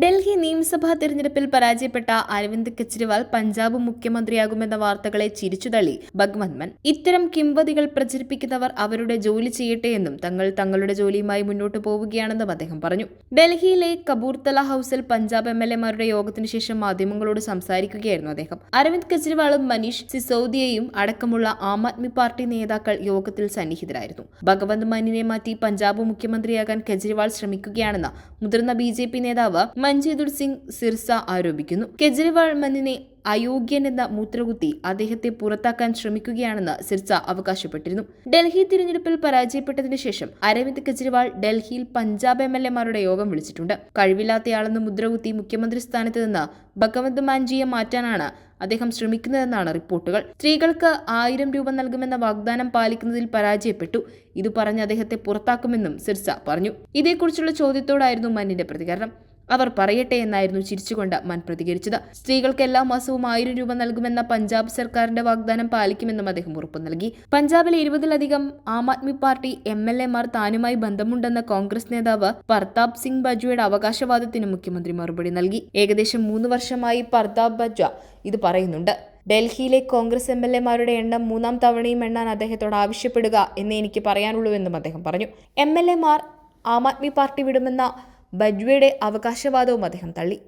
ഡൽഹി നിയമസഭാ തെരഞ്ഞെടുപ്പിൽ പരാജയപ്പെട്ട അരവിന്ദ് കെജ്രിവാൾ പഞ്ചാബ് മുഖ്യമന്ത്രിയാകുമെന്ന വാർത്തകളെ ചിരിച്ചുതള്ളി ഭഗവന്ത് മാൻ ഇത്തരം കിംവതികൾ പ്രചരിപ്പിക്കുന്നവർ അവരുടെ ജോലി ചെയ്യട്ടെ എന്നും തങ്ങൾ തങ്ങളുടെ ജോലിയുമായി മുന്നോട്ട് പോവുകയാണെന്നും അദ്ദേഹം പറഞ്ഞു. ഡൽഹിയിലെ കബൂർത്തല ഹൌസിൽ പഞ്ചാബ് എം എൽ എമാരുടെ മാരുടെ ശേഷം മാധ്യമങ്ങളോട് സംസാരിക്കുകയായിരുന്നു അദ്ദേഹം. അരവിന്ദ് കെജ്രിവാളും മനീഷ് സിസോദിയയും അടക്കമുള്ള ആം ആദ്മി പാർട്ടി നേതാക്കൾ യോഗത്തിൽ സന്നിഹിതരായിരുന്നു. ഭഗവന്ത് മാനിനെ മാറ്റി പഞ്ചാബ് മുഖ്യമന്ത്രിയാകാൻ കെജ്രിവാൾ ശ്രമിക്കുകയാണെന്ന് മുതിർന്ന ബി നേതാവ് മഞ്ജീതുർ സിംഗ് സിർസ ആരോപിക്കുന്നു. കെജ്രിവാൾ മന്നിനെ അയോഗ്യൻ എന്ന മൂത്രകുത്തി അദ്ദേഹത്തെ പുറത്താക്കാൻ ശ്രമിക്കുകയാണെന്ന് സിർസ അവകാശപ്പെട്ടിരുന്നു. ഡൽഹി തിരഞ്ഞെടുപ്പിൽ പരാജയപ്പെട്ടതിന് ശേഷം അരവിന്ദ് കെജ്രിവാൾ ഡൽഹിയിൽ പഞ്ചാബ് എം എൽ എമാരുടെ യോഗം വിളിച്ചിട്ടുണ്ട്. കഴിവില്ലാത്തയാളെന്ന് മുദ്രകുത്തി മുഖ്യമന്ത്രി സ്ഥാനത്ത് നിന്ന് ഭഗവന്ത് മാൻജിയെ മാറ്റാനാണ് അദ്ദേഹം ശ്രമിക്കുന്നതെന്നാണ് റിപ്പോർട്ടുകൾ. സ്ത്രീകൾക്ക് ആയിരം രൂപ നൽകുമെന്ന വാഗ്ദാനം പാലിക്കുന്നതിൽ പരാജയപ്പെട്ടു. ഇത് പറഞ്ഞ് അദ്ദേഹത്തെ പുറത്താക്കുമെന്നും സിർസ പറഞ്ഞു. ഇതേക്കുറിച്ചുള്ള ചോദ്യത്തോടായിരുന്നു മന്നിന്റെ പ്രതികരണം. അവർ പറയട്ടെ എന്നായിരുന്നു ചിരിച്ചുകൊണ്ട് മൻ പ്രതികരിച്ചത്. സ്ത്രീകൾക്ക് എല്ലാ മാസവും ആയിരം രൂപ നൽകുമെന്ന പഞ്ചാബ് സർക്കാരിന്റെ വാഗ്ദാനം പാലിക്കുമെന്നും അദ്ദേഹം ഉറപ്പ് നൽകി. പഞ്ചാബിലെ ഇരുപതിലധികം Aam Aadmi party M L എമാർ താനുമായി ബന്ധമുണ്ടെന്ന കോൺഗ്രസ് നേതാവ് പർതാപ് സിംഗ് ബജ്വയുടെ അവകാശവാദത്തിന് മുഖ്യമന്ത്രി മറുപടി നൽകി. ഏകദേശം മൂന്ന് വർഷമായി പർതാപ് ബജ്വ ഇത് പറയുന്നുണ്ട്. ഡൽഹിയിലെ കോൺഗ്രസ് എം എൽ എമാരുടെ എണ്ണം മൂന്നാം തവണയും എണ്ണാൻ അദ്ദേഹത്തോട് ആവശ്യപ്പെടുക എന്നേ എനിക്ക് പറയാനുള്ളൂ എന്നും അദ്ദേഹം പറഞ്ഞു. എം എൽ എമാർ ആം ആദ്മി പാർട്ടി വിടുമെന്ന ബജ്വയുടെ അവകാശവാദവും അദ്ദേഹം തള്ളി.